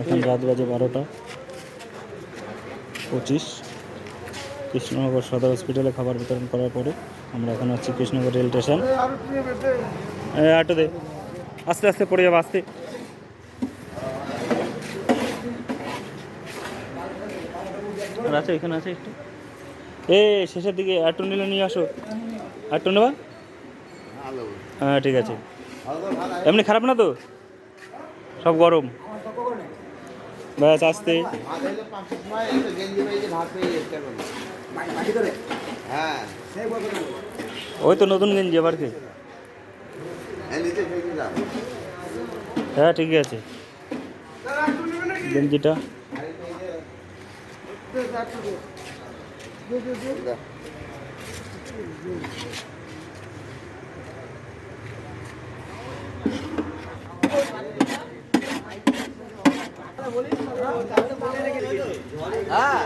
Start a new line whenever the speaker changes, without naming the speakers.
এখন রাত বাজে বারোটা। পঁচিশ। কৃষ্ণনগর সদর হসপিটালে খাবার বিতরণ করার পরে আমরা এখন আছি কৃষ্ণনগর রেল স্টেশন। আটো দে। আস্তে আস্তে পড়ে যাব আস্তে। আর আছে এখানে আছে একটু। এ শেষের দিকে আটু নিলে নিয়ে আসো। আটু নেবা? হ্যাঁ ঠিক আছে। এমনি খারাপ না তো? সব গরম। ব্যাস আসতে। ওই তো নতুন গেঞ্জি আবার কি? হ্যাঁ ঠিকই আছে। গেঞ্জিটা।
হ্যাঁ।